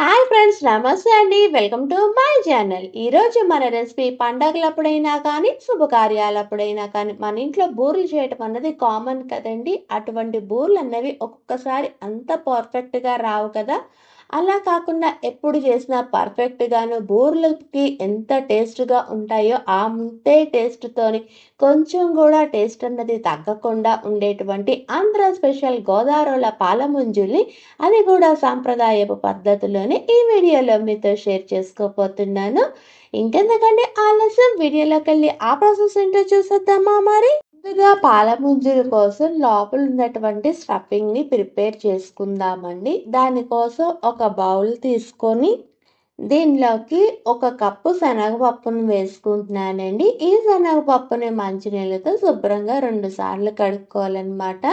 Hi friends నమస్తే అండి. Welcome to my channel ఈరోజు మన రెసిపీ పండగలప్పుడైనా కానీ శుభకార్యాలప్పుడైనా కానీ మన ఇంట్లో బూరెలు చేయటం అన్నది కామన్ కదండి. అటువంటి బూర్లు అన్నవి ఒక్కొక్కసారి అంత పర్ఫెక్ట్గా రావు కదా. అలా కాకుండా ఎప్పుడు చేసినా పర్ఫెక్ట్గాను బూరెలకి ఎంత టేస్ట్గా ఉంటాయో అంతే టేస్ట్తోని కొంచెం కూడా టేస్ట్ అన్నది తగ్గకుండా ఉండేటువంటి ఆంధ్ర స్పెషల్ గోదావరిల పాలముంజుల్ని అది కూడా సాంప్రదాయపు పద్ధతిలోనే ఈ వీడియోలో మీతో షేర్ చేసుకోబోతున్నాను. ఇంకెందుకంటే ఆలస్యం వీడియోలోకి వెళ్ళి ఆ ప్రాసెస్ ఏంటో చూసేద్దామా మరి? ముందుగా పాలముంజుల కోసం లోపల ఉన్నటువంటి స్టఫింగ్ని ప్రిపేర్ చేసుకుందామండి. దానికోసం ఒక బౌల్ తీసుకొని దీనిలోకి ఒక కప్పు శనగపప్పును వేసుకుంటున్నానండి. ఈ శనగపప్పుని మంచినీళ్ళతో శుభ్రంగా రెండు సార్లు కడుక్కోవాలన్నమాట.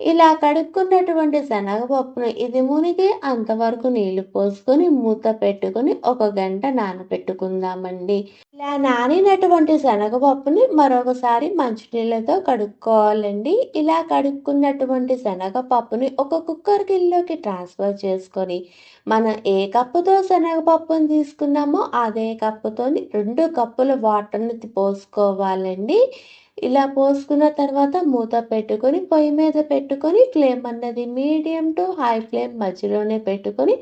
ఇలా కడుక్కున్నటువంటి శనగపప్పును ఇది మునిగి అంతవరకు నీళ్ళు పోసుకొని మూత పెట్టుకొని ఒక గంట నానబెట్టుకుందామండి ఇలా నానినటువంటి శనగపప్పుని మరొకసారి మంచినీళ్ళతో కడుక్కోవాలండి. ఇలా కడుక్కున్నటువంటి శనగపప్పుని ఒక కుక్కర్ గిన్నెలోకి ట్రాన్స్ఫర్ చేసుకొని మనం ఏ కప్పుతో శనగపప్పును తీసుకున్నామో అదే కప్పుతో రెండు కప్పుల వాటర్ని పోసుకోవాలండి. ఇలా పోసుకున్న తర్వాత మూత పెట్టుకొని పొయ్యి మీద పెట్టుకొని ఫ్లేమ్ అన్నది మీడియం టు హై ఫ్లేమ్ మధ్యలోనే పెట్టుకొని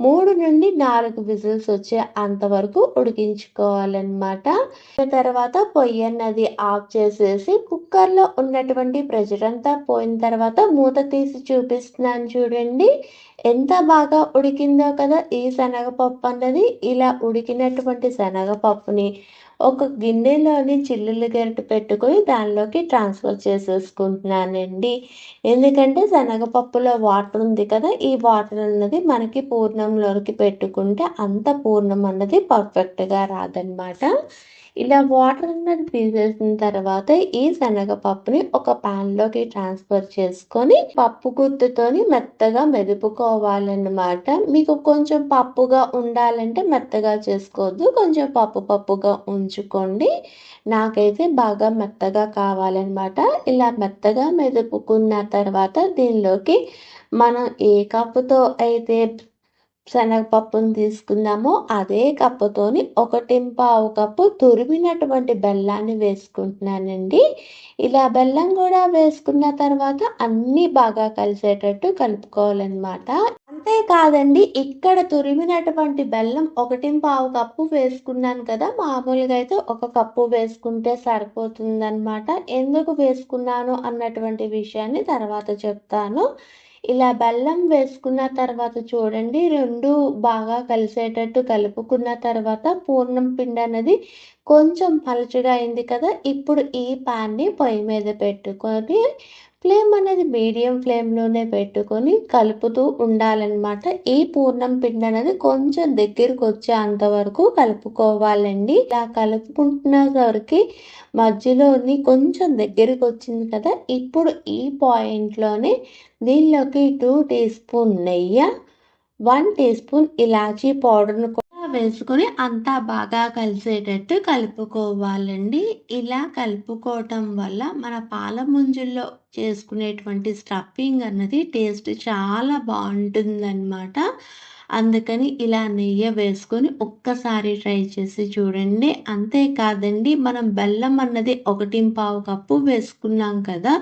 మూడు నుండి నాలుగు విజిల్స్ వచ్చే అంతవరకు ఉడికించుకోవాలన్నమాట. తర్వాత పొయ్యి అన్నది ఆఫ్ చేసేసి కుక్కర్లో ఉన్నటువంటి ప్రెషర్ అంతా పోయిన తర్వాత మూత తీసి చూపిస్తున్నాను చూడండి. ఎంత బాగా ఉడికిందో కదా ఈ శనగపప్పు అన్నది. ఇలా ఉడికినటువంటి శనగపప్పుని ఒక గిన్నెలోని చిల్లులు గరిట పెట్టుకొని దానిలోకి ట్రాన్స్ఫర్ చేసేసుకుంటున్నానండి. ఎందుకంటే శనగపప్పులో వాటర్ ఉంది కదా ఈ వాటర్ అన్నది మనకి పూర్ణంలోకి పెట్టుకుంటే అంత పూర్ణం అన్నది పర్ఫెక్ట్గా రాదనమాట ఇలా వాటర్ అన్నది తీసేసిన తర్వాత ఈ శనగపప్పుని ఒక ప్యాన్లోకి ట్రాన్స్ఫర్ చేసుకొని పప్పు గుత్తుతోని మెత్తగా మెదుపుకోవాలన్నమాట. మీకు కొంచెం పప్పుగా ఉండాలంటే మెత్తగా చేసుకోవద్దు. కొంచెం పప్పు పప్పుగా ఉంచుకోండి. నాకైతే బాగా మెత్తగా కావాలన్నమాట. ఇలా మెత్తగా మెదుపుకున్న తర్వాత దీనిలోకి మనం ఏ కప్పుతో అయితే శనగపప్పును తీసుకున్నామో అదే కప్పుతోని ఒకటి పావు కప్పు తురిమినటువంటి బెల్లాన్ని వేసుకుంటున్నానండి. ఇలా బెల్లం కూడా వేసుకున్న తర్వాత అన్నీ బాగా కలిసేటట్టు కలుపుకోవాలన్నమాట. అంతేకాదండి ఇక్కడ తురిమినటువంటి బెల్లం ఒకటి ఆవు కప్పు వేసుకున్నాను కదా మామూలుగా అయితే ఒక కప్పు వేసుకుంటే సరిపోతుందన్నమాట. ఎందుకు వేసుకున్నాను అన్నటువంటి విషయాన్ని తర్వాత చెప్తాను. ఇలా బెల్లం వేసుకున్న తర్వాత చూడండి రెండు బాగా కలిసేటట్టు కలుపుకున్న తర్వాత పూర్ణం పిండి అనేది కొంచెం పలుచగా అయింది కదా ఇప్పుడు ఈ పాన్ని పొయ్యి మీద పెట్టుకొని ఫ్లేమ్ అనేది మీడియం ఫ్లేమ్లోనే పెట్టుకొని కలుపుతూ ఉండాలన్నమాట. ఈ పూర్ణం పిండి అనేది కొంచెం దగ్గరికి వచ్చే అంతవరకు కలుపుకోవాలండి. ఇలా కలుపుకుంటున్న వరకు మధ్యలోని కొంచెం దగ్గరికి వచ్చింది కదా ఇప్పుడు ఈ పాయింట్లోనే దీనిలోకి టూ టీ స్పూన్ నెయ్యి వన్ టీ స్పూన్ ఇలాచీ పౌడర్ను వేసుకొని అంతా బాగా కలిసేటట్టు కలుపుకోవాలండి. ఇలా కలుపుకోవటం వల్ల మన పాల ముంజుల్లో చేసుకునేటువంటి స్టఫింగ్ అన్నది టేస్ట్ చాలా బాగుంటుందన్నమాట. అందుకని ఇలా నెయ్యి వేసుకొని ఒక్కసారి ట్రై చేసి చూడండి. అంతేకాదండి మనం బెల్లం అన్నది ఒకటి పావు కప్పు వేసుకున్నాం కదా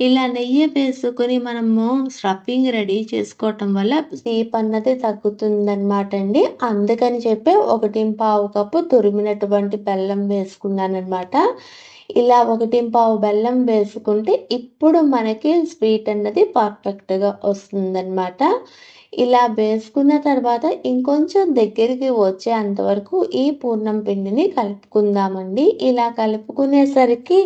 ఇలా నెయ్యి వేసుకొని మనము స్టఫింగ్ రెడీ చేసుకోవటం వల్ల సీప్ అన్నది తగ్గుతుందన్నమాట అండి. అందుకని చెప్పి ఒకటి పావు కప్పు తురిమినటువంటి బెల్లం వేసుకున్నాను అనమాట ఇలా ఒకటి పావు బెల్లం వేసుకుంటే ఇప్పుడు మనకి స్వీట్ అన్నది పర్ఫెక్ట్గా వస్తుందన్నమాట. ఇలా వేసుకున్న తర్వాత ఇంకొంచెం దగ్గరికి వచ్చే అంతవరకు ఈ పూర్ణం పిండిని కలుపుకుందామండి. ఇలా కలుపుకునేసరికి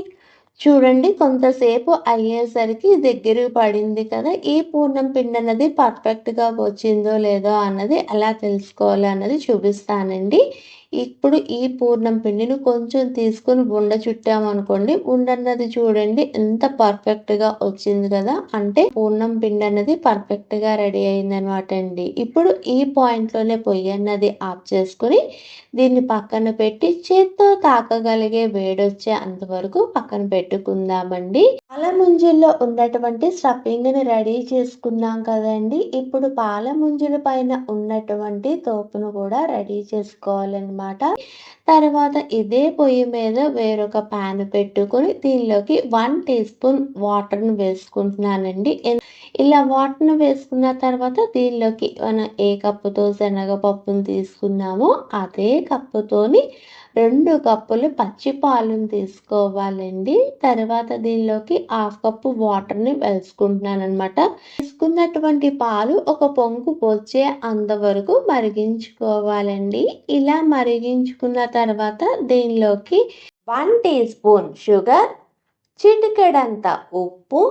చూడండి కొంతసేపు అయ్యేసరికి దగ్గర పడింది కదా ఈ పూర్ణం పిండి అన్నది పర్ఫెక్ట్గా వచ్చిందో లేదో అన్నది ఎలా తెలుసుకోవాలి అన్నది చూపిస్తానండి. ఇప్పుడు ఈ పూర్ణం పిండిని కొంచెం తీసుకొని ఉండ చుట్టామనుకోండి ఉండన్నది చూడండి ఎంత పర్ఫెక్ట్గా వచ్చింది కదా. అంటే పూర్ణం పిండి అన్నది పర్ఫెక్ట్గా రెడీ అయింది అనమాట అండి. ఇప్పుడు ఈ పాయింట్లోనే పొయ్యి అన్నది ఆఫ్ చేసుకుని దీన్ని పక్కన పెట్టి చేత్తో తాకగలిగే వేడొచ్చే అంతవరకు పక్కన పెట్టుకుందామండి. పాల ముంజుల్లో ఉన్నటువంటి స్టఫింగ్ని రెడీ చేసుకున్నాం కదండి. ఇప్పుడు పాల ముంజుల పైన ఉన్నటువంటి తోపును కూడా రెడీ చేసుకోవాలన్నమాట. అనమాట తర్వాత ఇదే పొయ్యి మీద వేరొక ప్యాన్ పెట్టుకొని దీనిలోకి వన్ టీ స్పూన్ వాటర్ను వేసుకుంటున్నానండి. ఇలా వాటర్ను వేసుకున్న తర్వాత దీనిలోకి మనం ఏ కప్పుతో శనగపప్పును తీసుకున్నామో అదే కప్పుతోని రెండు కప్పులు పచ్చి పాలను తీసుకోవాలండి. తర్వాత దీనిలోకి హాఫ్ కప్పు వాటర్ని వేసుకుంటున్నాను అనమాట తీసుకున్నటువంటి పాలు ఒక పొంగు వచ్చే అంతవరకు మరిగించుకోవాలండి. ఇలా మరిగించుకున్న తర్వాత దీనిలోకి వన్ టీ స్పూన్ షుగర్ చిటికెడంత ఉప్పు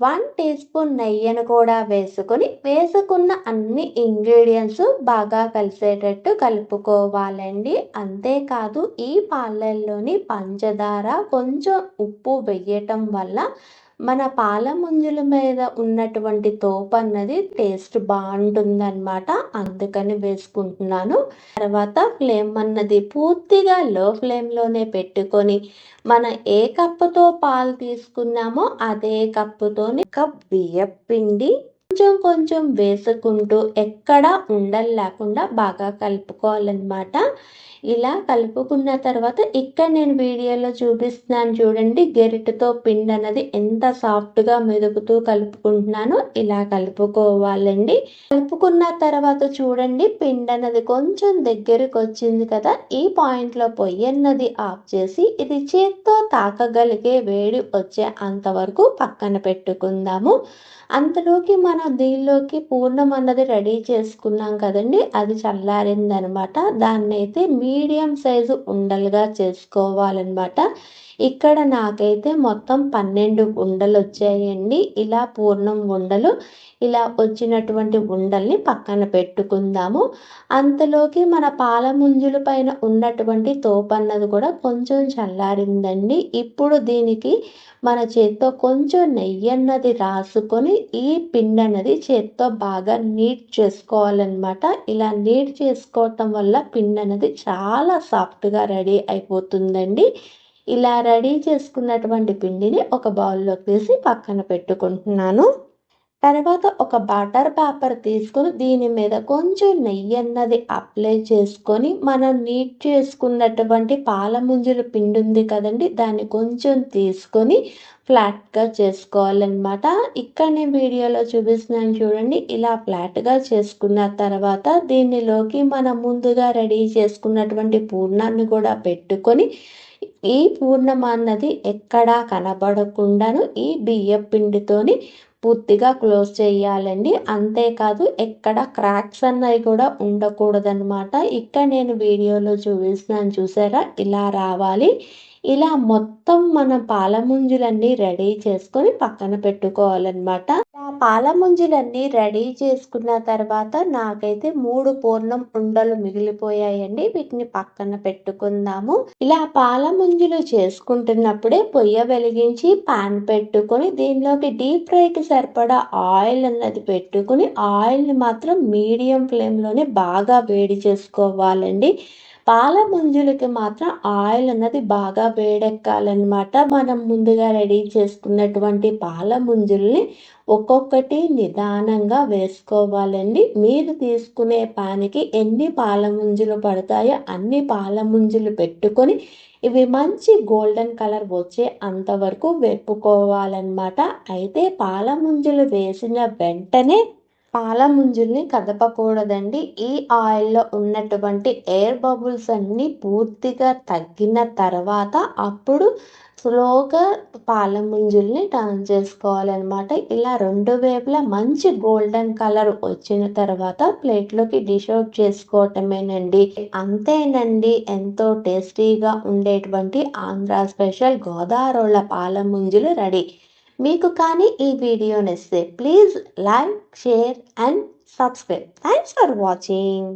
వన్ టీ స్పూన్ నెయ్యిని కూడా వేసుకొని వేసుకున్న అన్ని ఇంగ్రీడియంట్స్ బాగా కలిసేటట్టు కలుపుకోవాలండి. అంతేకాదు ఈ పాలల్లోని పంచదార కొంచెం ఉప్పు వేయటం వల్ల మన పాల ముంజుల మీద ఉన్నటువంటి తోపు అన్నది టేస్ట్ బాగుంటుందన్నమాట. అందుకని వేసుకుంటున్నాను. తర్వాత ఫ్లేమ్ అన్నది పూర్తిగా లో ఫ్లేమ్లోనే పెట్టుకొని మన ఏ కప్పుతో పాలు తీసుకున్నామో అదే కప్పుతోనే కప్ బియ్యం పిండి కొంచెం కొంచెం వేసుకుంటూ ఎక్కడ ఉండలు లేకుండా బాగా కలుపుకోవాలన్నమాట. ఇలా కలుపుకున్న తర్వాత ఇక్కడ నేను వీడియోలో చూపిస్తున్నాను చూడండి గెరిటతో పిండి అన్నది ఎంత సాఫ్ట్గా మెదుపుతూ కలుపుకుంటున్నానో ఇలా కలుపుకోవాలండి. కలుపుకున్న తర్వాత చూడండి పిండి అన్నది కొంచెం దగ్గరకు వచ్చింది కదా ఈ పాయింట్లో పొయ్యి అన్నది ఆఫ్ చేసి ఇది చేత్తో తాకగలిగే వేడి వచ్చే అంతవరకు పక్కన పెట్టుకుందాము. అంతలోకి మనం దీనిలోకి పూర్ణం అన్నది రెడీ చేసుకున్నాం కదండి. అది చల్లారిందనమాట. దాన్ని అయితే మీడియం సైజు ఉండలుగా చేసుకోవాలన్నమాట ఇక్కడ నాకైతే మొత్తం పన్నెండు ఉండలు వచ్చాయండి. ఇలా పూర్ణం ఉండలు ఇలా వచ్చినటువంటి ఉండల్ని పక్కన పెట్టుకుందాము. అంతలోకి మన పాల ముంజుల పైన ఉన్నటువంటి తోపన్నది కూడా కొంచెం చల్లారిందండి. ఇప్పుడు దీనికి మన చేత్తో కొంచెం నెయ్యి అన్నది రాసుకొని ఈ పిండి అన్నది చేత్తో బాగా నీట్ చేసుకోవాలన్నమాట. ఇలా నీట్ చేసుకోవటం వల్ల పిండి అనేది చాలా సాఫ్ట్గా రెడీ అయిపోతుందండి. ఇలా రెడీ చేసుకున్నటువంటి పిండిని ఒక బౌల్లోకి తీసి పక్కన పెట్టుకుంటున్నాను. తర్వాత ఒక బటర్ పేపర్ తీసుకొని దీని మీద కొంచెం నెయ్యి అన్నది అప్లై చేసుకొని మనం నీట్ చేసుకున్నటువంటి పాల ముంజుల పిండి ఉంది కదండి దాన్ని కొంచెం తీసుకొని ఫ్లాట్గా చేసుకోవాలన్నమాట. ఇక్కడ నేను వీడియోలో చూపిస్తున్నాను చూడండి. ఇలా ఫ్లాట్గా చేసుకున్న తర్వాత దీనిలోకి మనం ముందుగా రెడీ చేసుకున్నటువంటి పూర్ణాన్ని కూడా పెట్టుకొని ఈ పూర్ణం అన్నది ఎక్కడా కనబడకుండాను ఈ బియ్య పిండితోని పూర్తిగా క్లోజ్ చేయాలండి. అంతేకాదు ఎక్కడ క్రాక్స్ అన్నవి కూడా ఉండకూడదనమాట ఇక్కడ నేను వీడియోలో చూపిస్తున్నాను చూసారా? ఇలా రావాలి. ఇలా మొత్తం మన పాలముంజులన్నీ రెడీ చేసుకొని పక్కన పెట్టుకోవాలన్నమాట. పాల ముంజులన్నీ రెడీ చేసుకున్న తర్వాత నాకైతే మూడు పూర్ణం ఉండలు మిగిలిపోయాయండి. వీటిని పక్కన పెట్టుకుందాము. ఇలా పాలముంజులు చేసుకుంటున్నప్పుడే పొయ్య వెలిగించి పాన్ పెట్టుకొని దీనిలోకి డీప్ ఫ్రైకి సరిపడా ఆయిల్ అన్నది పెట్టుకుని ఆయిల్ని మాత్రం మీడియం ఫ్లేమ్లోనే బాగా వేడి చేసుకోవాలండి. పాల ముంజులకి మాత్రం ఆయిల్ అన్నది బాగా వేడెక్కాలన్నమాట. మనం ముందుగా రెడీ చేసుకున్నటువంటి పాల ముంజుల్ని ఒక్కొక్కటి నిదానంగా వేసుకోవాలండి. మీరు తీసుకునే పానికి ఎన్ని పాల ముంజులు పడతాయో అన్ని పాల ముంజులు పెట్టుకొని ఇవి మంచి గోల్డెన్ కలర్ వచ్చే అంతవరకు వేపుకోవాలన్నమాట. అయితే పాల ముంజులు వేసిన వెంటనే పాల ముంజుల్ని కదపకూడదండి. ఈ ఆయిల్లో ఉన్నటువంటి ఎయిర్ బబుల్స్ అన్నీ పూర్తిగా తగ్గిన తర్వాత అప్పుడు స్లోగా పాల ముంజుల్ని టర్న్ చేసుకోవాలన్నమాట. ఇలా రెండు వైపులా మంచి గోల్డెన్ కలర్ వచ్చిన తర్వాత ప్లేట్లోకి డిష్ అవుట్ చేసుకోవటమేనండి. అంతేనండి ఎంతో టేస్టీగా ఉండేటువంటి ఆంధ్ర స్పెషల్ గోదావరిల పాల ముంజులు రెడీ. మీకు కానీ ఈ వీడియో నచ్చితే please like share and subscribe. Thanks for watching